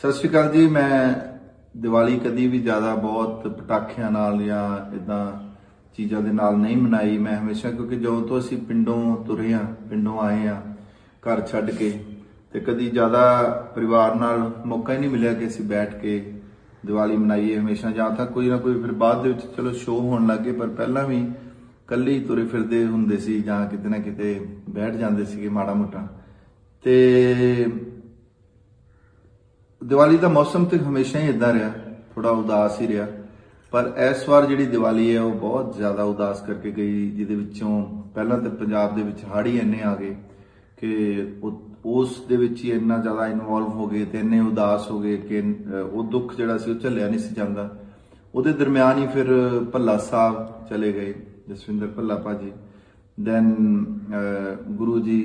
ਸਤਿ ਸ਼੍ਰੀ ਅਕਾਲ ਜੀ, ਮੈਂ ਦੀਵਾਲੀ ਕਦੀ ਵੀ ਜ਼ਿਆਦਾ ਬਹੁਤ ਪਟਾਖਿਆਂ ਨਾਲ ਜਾਂ ਇਦਾਂ ਚੀਜ਼ਾਂ ਦੇ ਨਾਲ ਨਹੀਂ ਮਨਾਈ। ਮੈਂ ਹਮੇਸ਼ਾ, ਕਿਉਂਕਿ ਜਦੋਂ ਤੋਂ ਅਸੀਂ ਪਿੰਡੋਂ ਤੁਰੇ ਆ ਪਿੰਡੋਂ ਆਏ ਆ ਘਰ ਛੱਡ ਕੇ, ਤੇ ਕਦੀ ਜ਼ਿਆਦਾ ਪਰਿਵਾਰ ਨਾਲ ਮੌਕਾ ਹੀ ਨਹੀਂ ਮਿਲਿਆ ਕਿ ਅਸੀਂ ਬੈਠ ਕੇ ਦੀਵਾਲੀ ਮਨਾਈਏ ਹਮੇਸ਼ਾ, ਜਾਂ ਤਾਂ ਕੋਈ ਨਾ ਕੋਈ ਫਿਰ ਬਾਅਦ ਦੇ ਵਿੱਚ ਚਲੋ ਸ਼ੋਅ ਹੋਣ ਲੱਗੇ ਪਰ ਪਹਿਲਾਂ ਵੀ ਕੱਲੇ ਹੀ ਤੁਰੇ ਫਿਰਦੇ ਹੁੰਦੇ ਸੀ ਜਾਂ ਕਿਤੇ ਨਾ ਕਿਤੇ ਬੈਠ ਜਾਂਦੇ ਸੀਗੇ ਮਾੜਾ ਮੋਟਾ। ਤੇ ਦੀਵਾਲੀ ਦਾ ਮੌਸਮ ਤੇ ਹਮੇਸ਼ਾ ਹੀ ਇਦਾਂ ਰਿਹਾ ਥੋੜਾ ਉਦਾਸ ਹੀ ਰਿਹਾ। ਪਰ ਇਸ ਵਾਰ ਜਿਹੜੀ ਦੀਵਾਲੀ ਹੈ, ਉਹ ਬਹੁਤ ਜ਼ਿਆਦਾ ਉਦਾਸ ਕਰਕੇ ਗਈ, ਜਿਹਦੇ ਵਿੱਚੋਂ ਪਹਿਲਾਂ ਤਾਂ ਪੰਜਾਬ ਦੇ ਵਿੱਚ ਹਾੜੀ ਇੰਨੇ ਆ ਗਏ ਕਿ ਉਸ ਦੇ ਵਿੱਚ ਹੀ ਇੰਨਾ ਜ਼ਿਆਦਾ ਇਨਵੋਲਵ ਹੋ ਗਏ ਤੇ ਇੰਨੇ ਉਦਾਸ ਹੋ ਗਏ ਕਿ ਉਹ ਦੁੱਖ ਜਿਹੜਾ ਸੀ, ਉਹ ਝੱਲਿਆ ਨਹੀਂ ਸੀ ਜਾਂਦਾ। ਉਹਦੇ ਦਰਮਿਆਨ ਹੀ ਫਿਰ ਭੱਲਾ ਸਾਹਿਬ ਚਲੇ ਗਏ, ਜਸਵਿੰਦਰ ਭੱਲਾ ਭਾਜੀ। ਦੈਨ ਗੁਰੂ ਜੀ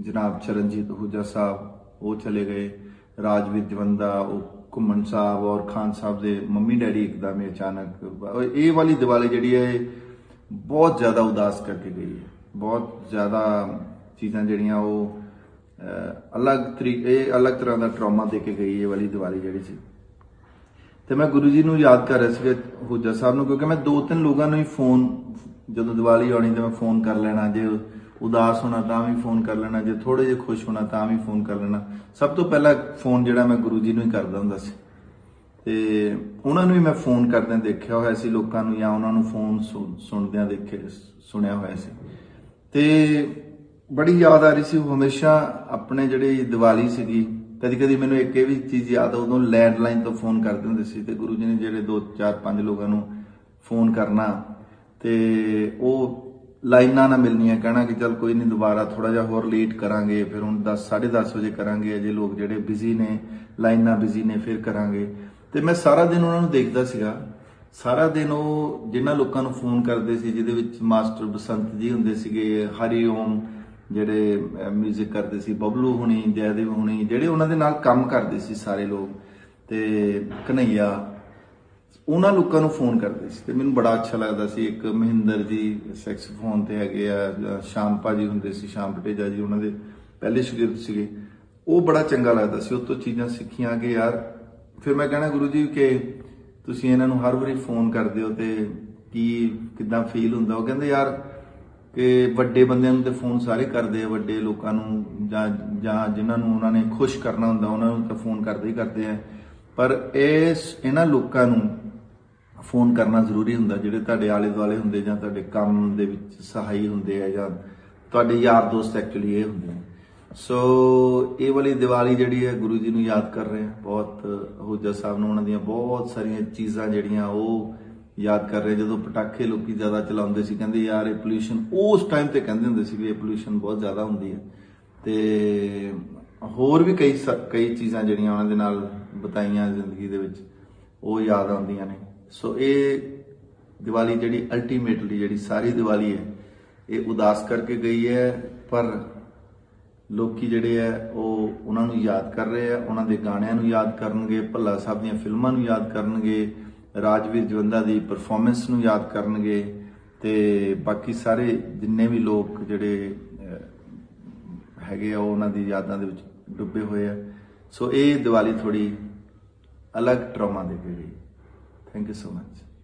ਜਨਾਬ ਚਰਨਜੀਤ ਹੂਜਾ ਸਾਹਿਬ, ਉਹ ਚਲੇ ਗਏ। ਰਾਜਵੀਰ ਜਵੰਦਾ ਉਹ ਘੁੰਮਣ ਸਾਹਿਬ ਔਰ ਖਾਨ ਸਾਹਿਬ ਦੇ ਮੰਮੀ ਡੈਡੀ ਇੱਕਦਮ ਹੀ ਅਚਾਨਕ ਇਹ ਵਾਲੀ ਦੀਵਾਲੀ ਜਿਹੜੀ ਹੈ ਬਹੁਤ ਜ਼ਿਆਦਾ ਉਦਾਸ ਕਰਕੇ ਗਈ ਹੈ। ਬਹੁਤ ਜ਼ਿਆਦਾ ਚੀਜ਼ਾਂ ਜਿਹੜੀਆਂ ਉਹ ਅਲੱਗ ਤਰੀਕੇ ਇਹ ਅਲੱਗ ਤਰ੍ਹਾਂ ਦਾ ਟਰਾਮਾ ਦੇ ਕੇ ਗਈ ਇਹ ਵਾਲੀ ਦੀਵਾਲੀ ਜਿਹੜੀ ਸੀ। ਤੇ ਮੈਂ ਗੁਰੂ ਜੀ ਨੂੰ ਯਾਦ ਕਰ ਰਿਹਾ ਸੀ ਹੁਜਾ ਸਾਹਿਬ ਨੂੰ, ਕਿਉਂਕਿ ਮੈਂ ਦੋ ਤਿੰਨ ਲੋਕਾਂ ਨੂੰ ਹੀ ਫੋਨ ਜਦੋਂ ਦੀਵਾਲੀ ਆਉਣੀ ਤੇ ਮੈਂ ਫੋਨ ਕਰ ਲੈਣਾ, ਜੇ ਉਦਾਸ ਹੋਣਾ ਤਾਂ ਵੀ ਫੋਨ ਕਰ ਲੈਣਾ, ਜੇ ਥੋੜੇ ਜਿਹਾ ਖੁਸ਼ ਹੋਣਾ ਤਾਂ ਵੀ ਫੋਨ ਕਰ ਲੈਣਾ। ਸਭ ਤੋਂ ਪਹਿਲਾਂ ਫੋਨ ਜਿਹੜਾ ਮੈਂ ਗੁਰੂ ਜੀ ਨੂੰ ਹੀ ਕਰਦਾ ਹੁੰਦਾ ਸੀ। ਤੇ ਉਹਨਾਂ ਨੂੰ ਵੀ ਮੈਂ ਫੋਨ ਕਰਦਿਆਂ ਦੇਖਿਆ ਹੋਇਆ ਸੀ, ਲੋਕਾਂ ਨੂੰ ਜਾਂ ਉਹਨਾਂ ਨੂੰ ਫੋਨ ਸੁਣਦਿਆਂ ਦੇਖੇ, ਸੁਣਿਆ ਹੋਇਆ ਸੀ। ਤੇ ਬੜੀ ਯਾਦ ਆ ਰਹੀ ਸੀ, ਉਹ ਹਮੇਸ਼ਾ ਆਪਣੇ ਜਿਹੜੀ ਦੀਵਾਲੀ ਸੀਗੀ ਕਦੀ ਕਦੀ ਮੈਨੂੰ ਇੱਕ ਇਹ ਵੀ ਚੀਜ਼ ਯਾਦ ਆ, ਉਦੋਂ ਲੈਂਡਲਾਈਨ ਤੋਂ ਫੋਨ ਕਰਦੇ ਹੁੰਦੇ ਸੀ ਤੇ ਗੁਰੂ ਜੀ ਨੇ ਜਿਹੜੇ 2 4 5 ਲੋਕਾਂ ਨੂੰ ਫੋਨ ਕਰਨਾ, ਤੇ ਉਹ ਲਾਈਨਾਂ ਨਾ ਮਿਲਣੀਆਂ, ਕਹਿਣਾ ਕਿ ਚਲ ਕੋਈ ਨਹੀਂ ਦੁਬਾਰਾ ਥੋੜਾ ਜਿਹਾ ਹੋਰ ਲੇਟ ਕਰਾਂਗੇ, ਫਿਰ ਹੁਣ 10 10:30 ਵਜੇ ਕਰਾਂਗੇ, ਅਜੇ ਲੋਕ ਜਿਹੜੇ ਬਿਜ਼ੀ ਨੇ, ਲਾਈਨਾਂ ਬਿਜ਼ੀ ਨੇ, ਫਿਰ ਕਰਾਂਗੇ। ਤੇ ਮੈਂ ਸਾਰਾ ਦਿਨ ਉਹਨਾਂ ਨੂੰ ਦੇਖਦਾ ਸੀਗਾ। ਸਾਰਾ ਦਿਨ ਉਹ ਜਿਨ੍ਹਾਂ ਲੋਕਾਂ ਨੂੰ ਫੋਨ ਕਰਦੇ ਸੀ, ਜਿਹਦੇ ਵਿੱਚ ਮਾਸਟਰ ਬਸੰਤ ਜੀ ਹੁੰਦੇ ਸੀਗੇ, ਹਰੀ ਓਮ, ਜਿਹੜੇ 뮤직 ਕਰਦੇ ਸੀ, ਬਬਲੂ ਹੁਣੀ, ਜੈਦੇਵ ਹੁਣੀ, ਜਿਹੜੇ ਉਹਨਾਂ ਦੇ ਨਾਲ ਕੰਮ ਕਰਦੇ ਸੀ ਸਾਰੇ ਲੋਕ। ਤੇ ਕਨਈਆ ਉਹਨਾਂ ਲੋਕਾਂ ਨੂੰ ਫੋਨ ਕਰਦੇ ਸੀ ਤੇ ਮੈਨੂੰ ਬੜਾ ਅੱਛਾ ਲੱਗਦਾ ਸੀ। ਇੱਕ ਮਹਿੰਦਰ ਜੀ ਸੈਕਸੋਫੋਨ ਤੇ ਹੈਗੇ ਆ, ਜਾਂ ਸ਼ਾਮ ਭਾਜੀ ਹੁੰਦੇ ਸੀ, ਸ਼ਾਮ ਪਟੇਜਾ ਜੀ, ਉਹਨਾਂ ਦੇ ਪਹਿਲੇ ਸ਼ਾਗਿਰਦ ਸੀਗੇ। ਉਹ ਬੜਾ ਚੰਗਾ ਲੱਗਦਾ ਸੀ। ਉਹ ਤੋਂ ਚੀਜ਼ਾਂ ਸਿੱਖੀਆਂ ਕਿ ਯਾਰ, ਫਿਰ ਮੈਂ ਕਹਿਣਾ ਗੁਰੂ ਜੀ ਕਿ ਤੁਸੀਂ ਇਹਨਾਂ ਨੂੰ ਹਰ ਵਾਰੀ ਫੋਨ ਕਰਦੇ ਹੋ ਤੇ ਕੀ ਕਿਦਾਂ ਫੀਲ ਹੁੰਦਾ? ਉਹ ਕਹਿੰਦੇ ਯਾਰ ਕਿ ਵੱਡੇ ਬੰਦਿਆਂ ਨੂੰ ਤੇ ਫੋਨ ਸਾਰੇ ਕਰਦੇ ਆ, ਵੱਡੇ ਲੋਕਾਂ ਨੂੰ ਜਾਂ ਜਾਂ ਜਿਨ੍ਹਾਂ ਨੂੰ ਉਹਨਾਂ ਨੇ ਖੁਸ਼ ਕਰਨਾ ਹੁੰਦਾ, ਉਹਨਾਂ ਨੂੰ ਤਾਂ ਫੋਨ ਕਰਦੇ ਹੀ ਕਰਦੇ ਆ। ਪਰ ਇਸ ਇਹਨਾਂ ਲੋਕਾਂ ਨੂੰ ਫੋਨ ਕਰਨਾ ਜ਼ਰੂਰੀ ਹੁੰਦਾ, ਜਿਹੜੇ ਤੁਹਾਡੇ ਆਲੇ ਦੁਆਲੇ ਹੁੰਦੇ ਜਾਂ ਤੁਹਾਡੇ ਕੰਮ ਦੇ ਵਿੱਚ ਸਹਾਈ ਹੁੰਦੇ ਆ ਜਾਂ ਤੁਹਾਡੇ ਯਾਰ ਦੋਸਤ ਐਕਚੁਅਲੀ ਇਹ ਹੁੰਦੇ ਆ। ਸੋ ਇਹ ਵਾਲੀ ਦੀਵਾਲੀ ਜਿਹੜੀ ਹੈ, ਗੁਰੂ ਜੀ ਨੂੰ ਯਾਦ ਕਰ ਰਹੇ ਆ। ਬਹੁਤ ਹੁਜਾ ਸਾਹਿਬ ਨੂੰ ਉਹਨਾਂ ਦੀਆਂ ਬਹੁਤ ਸਾਰੀਆਂ ਚੀਜ਼ਾਂ ਜਿਹੜੀਆਂ ਉਹ ਯਾਦ ਕਰ ਰਹੇ ਜਦੋਂ ਪਟਾਕੇ ਲੋਕੀ ਜ਼ਿਆਦਾ ਚਲਾਉਂਦੇ ਸੀ, ਕਹਿੰਦੇ ਯਾਰ ਇਹ ਪੋਲੂਸ਼ਨ ਉਸ ਟਾਈਮ ਤੇ ਕਹਿੰਦੇ ਹੁੰਦੇ ਸੀ ਵੀ ਇਹ ਪੋਲੂਸ਼ਨ ਬਹੁਤ ਜ਼ਿਆਦਾ ਹੁੰਦੀ ਹੈ। ਤੇ ਹੋਰ ਵੀ ਕਈ ਸ- ਕਈ ਚੀਜ਼ਾਂ ਜਿਹੜੀਆਂ ਉਹਨਾਂ ਦੇ ਨਾਲ ਬਤਾਈਆਂ ਜ਼ਿੰਦਗੀ ਦੇ ਵਿੱਚ, ਉਹ ਯਾਦ ਆਉਂਦੀਆਂ ਨੇ। ਸੋ ਇਹ ਦੀਵਾਲੀ ਜਿਹੜੀ ਅਲਟੀਮੇਟਲੀ ਜਿਹੜੀ ਸਾਰੀ ਦੀਵਾਲੀ ਹੈ, ਇਹ ਉਦਾਸ ਕਰਕੇ ਗਈ ਹੈ, ਪਰ ਲੋਕੀ ਜਿਹੜੇ ਆ ਉਹ ਉਹਨਾਂ ਨੂੰ ਯਾਦ ਕਰ ਰਹੇ ਆ ਉਹਨਾਂ ਦੇ ਗਾਣਿਆਂ ਨੂੰ ਯਾਦ ਕਰਨਗੇ, ਭੱਲਾ ਸਾਹਿਬ ਦੀਆਂ ਫਿਲਮਾਂ ਨੂੰ ਯਾਦ ਕਰਨਗੇ, ਰਾਜਵੀਰ ਜਵੰਦਾ ਦੀ ਪਰਫਾਰਮੈਂਸ ਨੂੰ ਯਾਦ ਕਰਨਗੇ ਤੇ ਬਾਕੀ ਸਾਰੇ ਜਿੰਨੇ ਵੀ ਲੋਕ ਜਿਹੜੇ ਹੈਗੇ ਆ ਉਹਨਾਂ ਦੀ ਯਾਦਾਂ ਦੇ ਵਿੱਚ ਡੁੱਬੇ ਹੋਏ ਆ। ਸੋ ਇਹ ਦੀਵਾਲੀ ਥੋੜੀ ਅਲੱਗ ਟਰਾਮਾ ਦੇ ਕੇ ਗਈ। Thank you so much.